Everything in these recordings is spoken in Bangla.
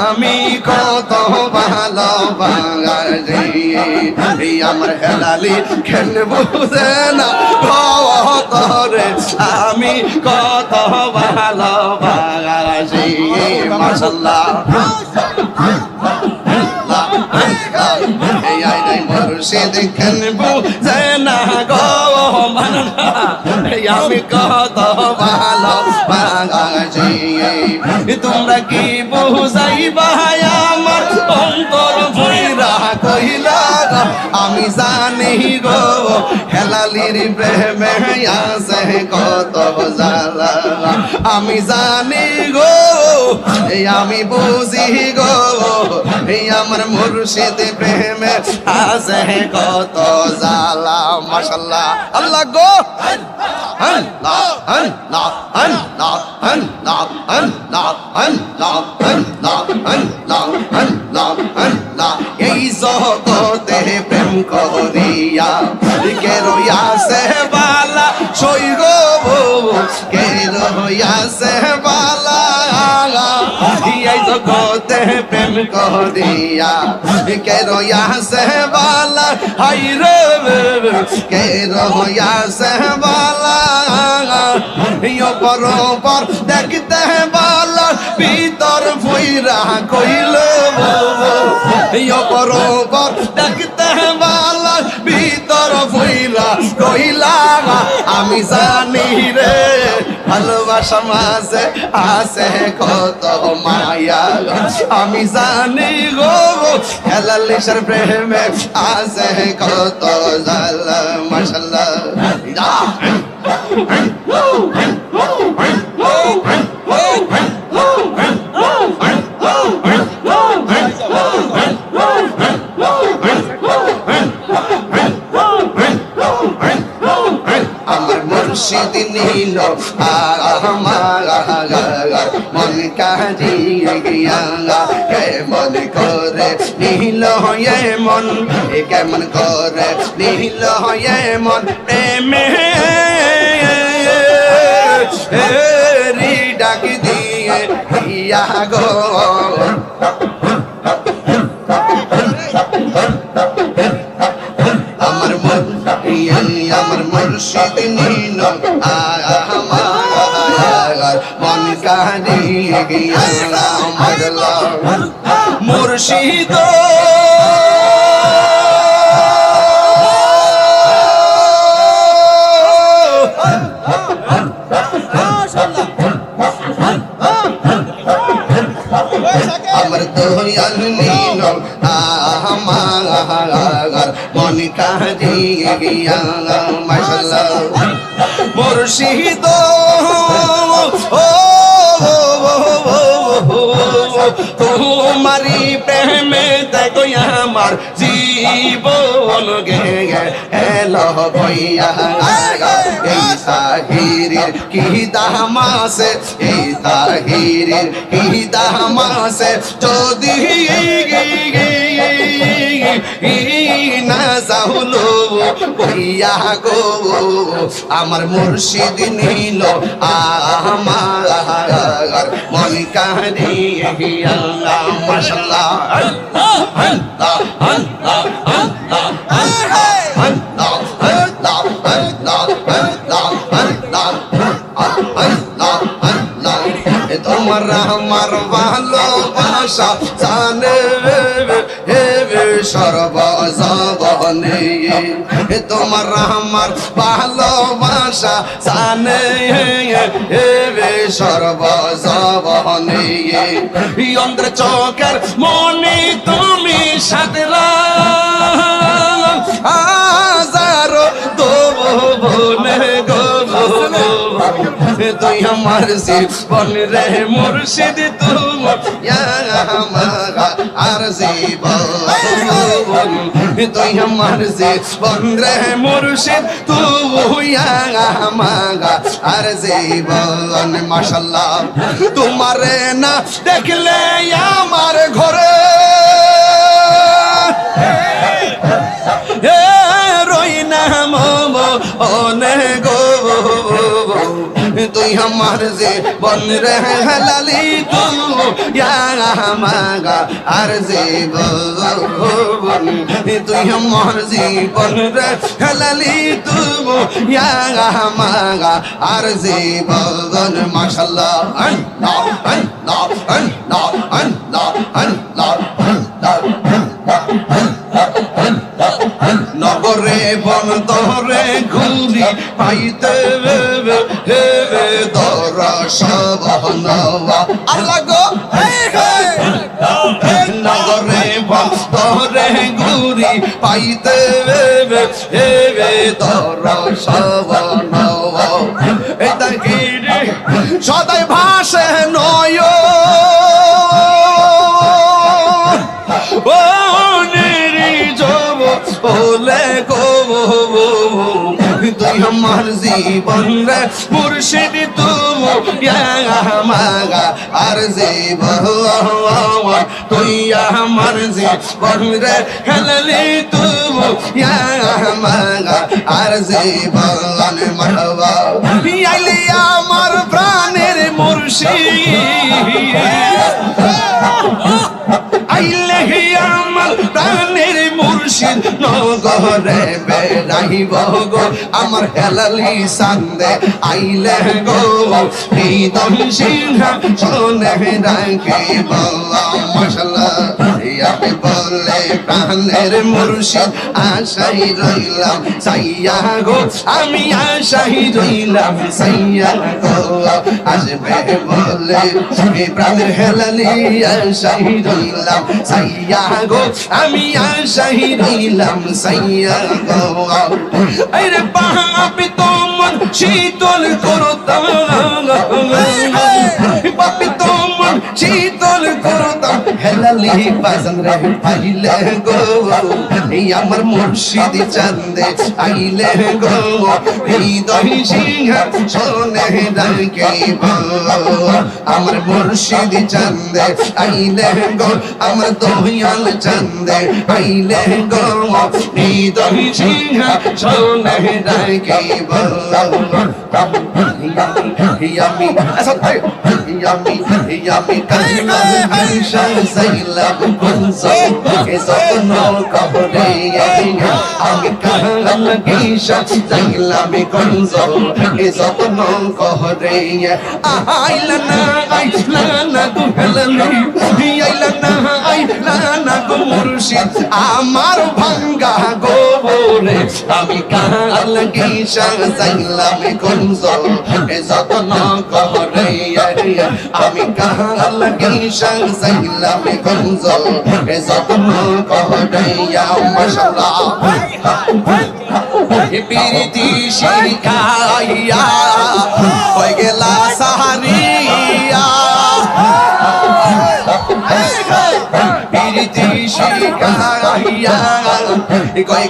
আমি কত ভালো বাঙালি আমার হেলালি খেল বুঝে না তরে আমি কত ভালো বাঙালি মাসাল্লাহ মুর্শিদ খেলব জেনা আমি কত ভালো বাগাছি তোমরা কি বুঝাইবা আমার আমি জানি গো। হেলালির প্রেমে আছে কত জালা আমি জানি গো এই আমি বুঝি গো এই আমার মুর্শিদ প্রেমে আছে কত জালা মাশাল্লাহ। আল্লাহ গো। এই জগতে করিয়া, কে রইয়া সে বালা, সই গো কে রইয়া সে বালা। দিয়াই জগতে প্রেম করিয়া, কে রইয়া সে বালা, হাই রে কে রইয়া সে বালা পরপর দেখতে বালা, ভিতর ফুইরা কইল বউ यो बरोबर देखते हैं কইলা আমি জানি রে, ভালোবাসা মাঝে আছে কত মায়া আমি জানি গো, হেলালিসের প্রেমে আছে কত জাল মাশাল্লাহ। নীল আমার মন কাজিয়ে গিয়া কে করে নীল হয়ে মন? কেমন করে নীল হয়ে মন? প্রেমে রি ডাক দিয়ে, ইয়া গো। আমার মন আমার আমার মনকা নিয়ে গিয়া মরলা মুর্শিদো। আমার দয়াল নীল আমার মন কাহিয়ে মুর্শিদ তোমারি প্রেমে দেখো আমার জীবন গে আমার মুর্শিদ নিল আমার মন কাহিয়ে মাশাল্লাহ। আমার ভালোবাসা জানে সর্বজবনে তোমার আমার ভালোবাসা জানে হে সর্বজবনে অন্ধ্র চোখের মনে তুমি সাদরা হাজারো আমার জীবন রে মুর্শিদ তোমার তুই আমার জীবন রে মুর্শিদ মাশাল্লাহ তোমারে না দেখলে আমার ঘরে রই না মম অনে গো তুই আমার যে বন রে হেলালি তু মাগা আর যে বন তুই আমার জীবন রে হেলালি তু মাগা আর যে বন মাশাল্লাহ আল্লাহ আল্লাহ আল্লাহ আল্লাহ আল্লাহ নগরে বন দরে ঘুরি পাইতে দর সবনবা আল্লাহ গো নগরে বন দরে ঘুরি পাইতে দর সবনবা এটা কি সদাই ভাসে নয় আমার জীবন রে, মুর্শিদ তুমি মাগা, আর জীবন, তুই আমার জীবন রে খেললি তুমি আর জীবন মারবা আইলি আমার প্রাণের মুর্শিদ। আইলে আমার প্রাণের মুর্শিদ। নগরে বেড়াইব গো, আমার হেলালি সান্দে আইলে গো। হৃদয় সিংহ শোনে রাখিব মশলা আমি বলে, প্রাণের মুর্শিদ আশাই রইলাম, সাইয়া গো, আমি আশাই রইলাম, সাইয়া গো। আসবে বলে এ প্রাণের হেলালি আশাই রইলাম, সাইয়া গো, আমি আশাই রইলাম। সাইয়া গো আরে পাপি তোমার শীতল করতাম পাপি তোমার শীতল করতাম হেলালি বাজান রে পাইলে গো। এই আমার মুর্শিদ চান্দে আইলে গো। হৃদয় সিংহ ডাকে আমার মুর্শিদ চান্দে আইলে গো। আমার দহিয়াল চান্দে আইলে গো। হৃদয় সিংহ ডাকে ইয়ামি ইয়ামি ইয়ামি কালিমা হিংসা সাইলাম কুনসো এ যত্ন কবরে আমি কাহাল গিসা সাইলাম কুনসো এ যত্ন কবরে আইলা না আইলা না গো হেলালি আইলা না আইলা না গো মুর্শিদ আমার ভাঙ্গা গোবরে আমি কাহাল গিসা সাইলাম কুনসো এ যত্ন আমি কাহাল গিসা সাইলাম কুনসো এ যত্ন কবরে মাশাআল্লাহ। পিরিতি শিখাইয়া কই গেলা সাহারিয়া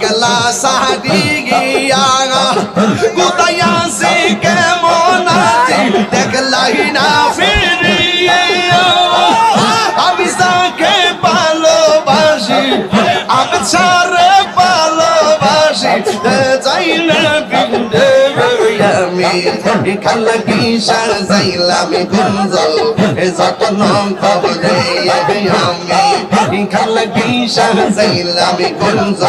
গেলা সাহারিয়া কোথায়া সে কেমন আছে দেখলাই না আমি খালা কি সাজাইলাম গুঞ্জ যত্ন খবরে আমি। খালা কি সাজাইলাম গুঞ্জ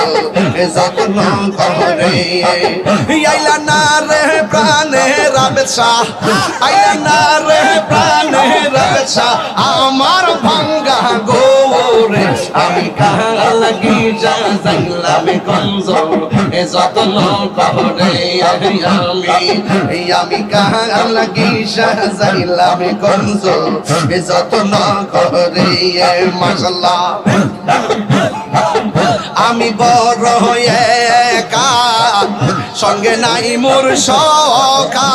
যত্ন খবরে আইলা না রে প্রাণে রাবেশা আইলা না রে প্রাণে রাবেশা আমি কাহা লাগি যা জানলাম গঞ্জ এ যত্ন আমি আমি। কাহা লাগি যা এ যত্ন কবরে আমি বড় হয়ে একা, সঙ্গে নাই মোর সকা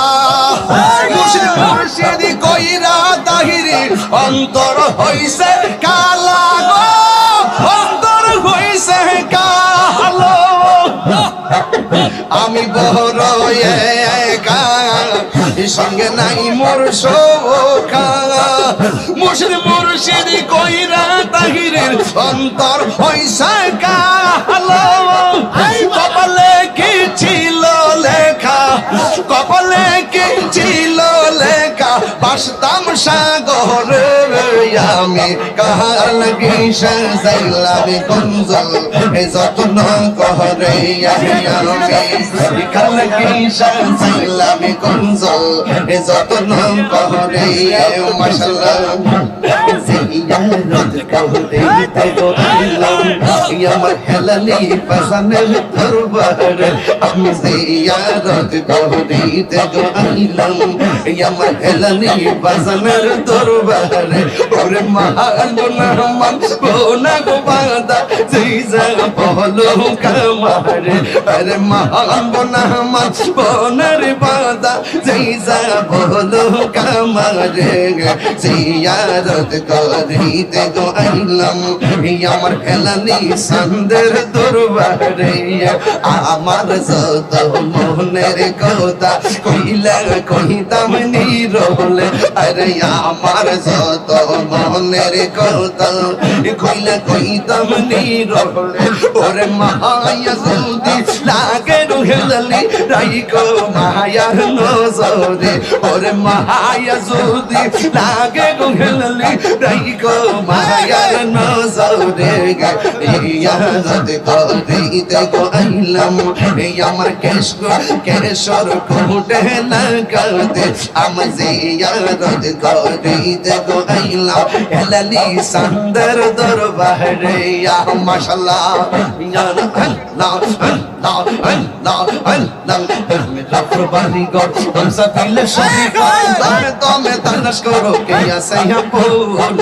মুর্শিদ কইরা তাহিরি, অন্তর হইছে কালা গো। অন্তর হইছে কালো। আমি একা সঙ্গে নাই মোর মুর্শিদ মুর্শিদ কইরা তাহিরের অন্তর হইছে কালো। কপালে বাসতাম সাগর আমি কাল গিসা যাইলাম কঞ্জল হে যত্ন করে আমি কাল গিসা যাইলাম কঞ্জল হে যত্ন করে মাশাল্লাহ আমার হেলালি পাসানের দরবার আমি জিয়ারত করিতে গেলাম আমার হেলালি পাসানের দরবার ওরে মহান নামান কোনা গো বাদা জিজা বলো কামারে আরে মহান নামান বোনার বাদা জিজা বলো কামারে জিয়ারত করিতে গো আইলাম আমার হেলালি সন্দের দরবারে। আমার যত মনের কথা কইলা কইতাম নিরলে আরে আমার যত মনের কথা কইলা কইতাম নিরলে ওরে মায়া যদি লাগে হেলালি রাইকো মায়ার নজরে। ওরে মায়া যদি লাগে গো নাই গো মায়ার নজরে ইয়াদ করিতে গো আইলাম এই আমার কেশ কেশর কোটে লাগাতে আমার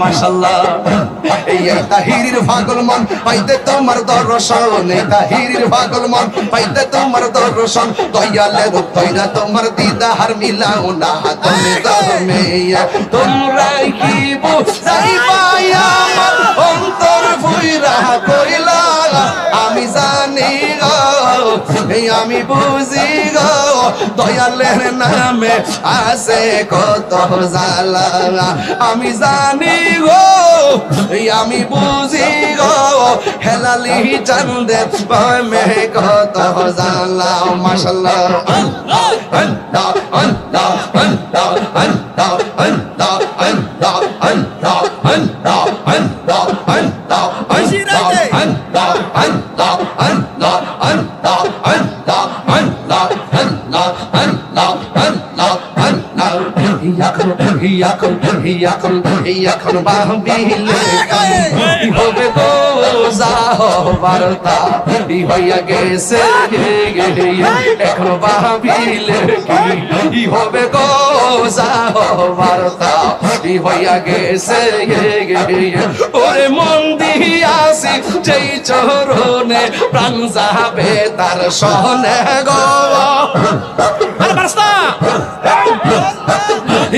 মাশাল্লাহ এই তাহিরির পাগল মন পাইতে তোমার দর্শন। এই তাহিরির পাগল মন পাইতে তোমার দর্শন। দয়ালে রূপ তৈরা তোমার দিদার মিলাও না তুমি তুমি তোমরা কি বুঝাইবা আমার অন্তর ফুইরা কইলা, আমি জানি গো আমি বুঝি গো, দয়ালের নামে আসে কত জালা আমি জানি গো আমি বুঝি গো, হেলালি চন্দে মে কত জালা মাসাল্লাহ আল্লাহ আল্লাহ আল্লাহ আল্লাহ আল্লাহ আল্লাহ আল্লাহ। ইয়াকুন ইয়াকুন ইয়াকুন ইয়াকুন বাহবিলে কাম হবে গো যাহ বারতা ই হইয়া গেছে এখন বাহবিলে কি? হবে গো যাহ বারতা ই হইয়া গেছে ওরে মন দিয়াছি যেই চরণে প্রাণ যাবে তার সহনে গো। আরে বারস্তা।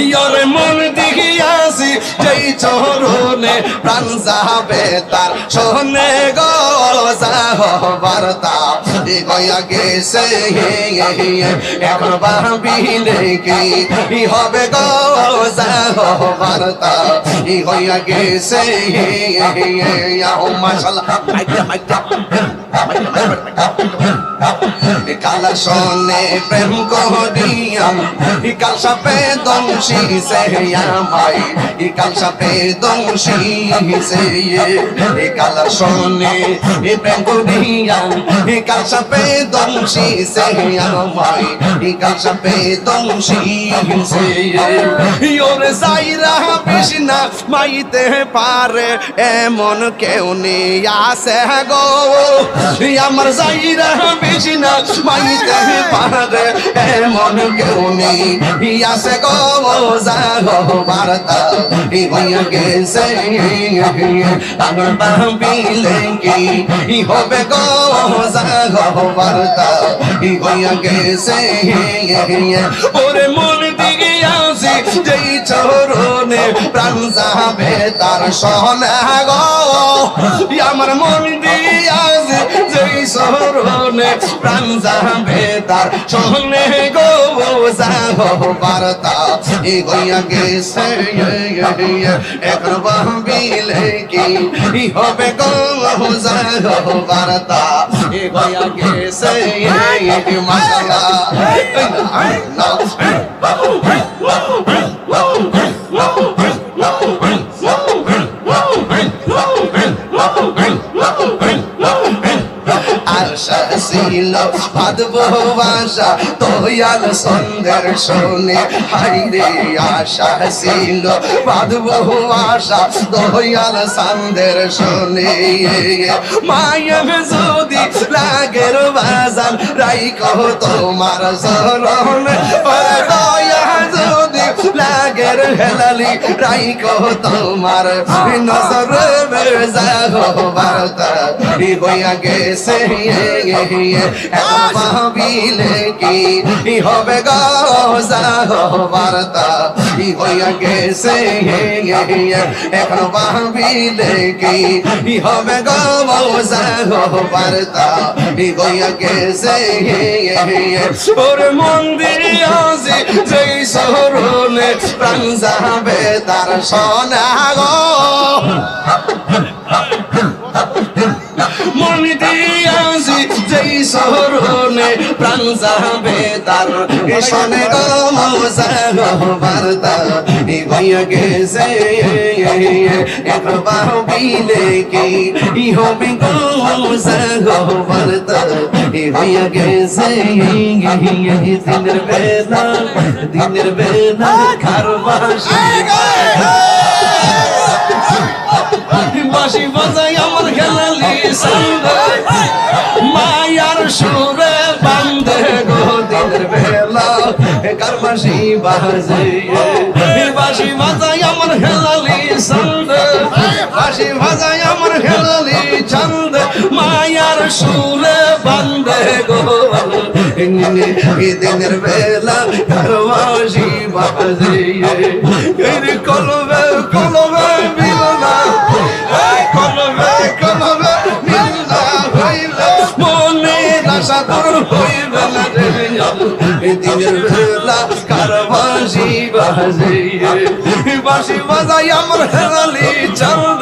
ইয়রে মন দিয়াছি যেই চরণে প্রাণ যাবে তার। সহনে গো যাহ বার্তা গয়া গেছে এখন ভাবিলে কি হবে গো যাহ বার্তা হইয়া গেছে মাশাল্লাহ কালা শোনে প্রেম কাল সাপে দংশি আমাই কাল সাপে দংশি সে প্রেম কাল সাপে দংশি আমাই কাল সাপে দংশি সে মাইতে পারে এমন কেউ নেই আসে গো আমার যাইরা বিষ্ণা মাইতে পারে এমন কেউ নেই। আসে গো যাগো বার্তা হইয়া গেছে, আমার বাবিলে কি হবে গো যাগো বার্তা হইয়া গেছে, ওরে মন যেই চরণে প্রাণ যাবে তার সহনা গো। আমার মন দিয়াছে যেই চরণে প্রাণ যাবে তার সহনে গো। যাহো বার্তা এ গইয়া গেছে এখন ভাবিলে কি হবে গো যাহো বার্তা এ গইয়া গেছে মাশাআল্লাহ আশা ছিল, ভাদব ভাষা তোয়াল সন্ধ্যের শোনে হাইরে আশা ছিল, ভাদব ভাষা তোয়াল সন্ধ্যের শোনে মায়ের যদি লাগের বাজান, রাইকো তোমার শরণ দয়া লাগের হেলালি রাইকো তোমার নজর হইয়া গেছে ভাবিলে কি হবে গো যাগো বার্তা হইয়া গেছে এখন ভাবিলে কি হবে গো যাগো বার্তা হইয়া গেছে ওর মন্দির আছে যেই শহরনে প্রাণ যাবে তার সোনা গো। মন দিয়াছি যেই শহরনে প্রাণ যাবে তার। গো বার্তা গইয়া গেছে এক বাবিলে কি। ই হবে গো মজা গো বার্তা গইয়া গেছে দিনের বেলা দিনের বেলা খারবাসী বাসি। সঙ্গে মায়ার সুরে বান্ধে গো দিনের বেলা। কার বাসি বাজে বাসি বাজাই আমার খেলালি সঙ্গে বাসি বাজাই আমার খেলালি ছন্দ মায়ার সুরে বান্ধে গো। দিনের বেলা কার বাসি বাজে বাজে বাঁশি বাজাই আমার হেরালি চন্দ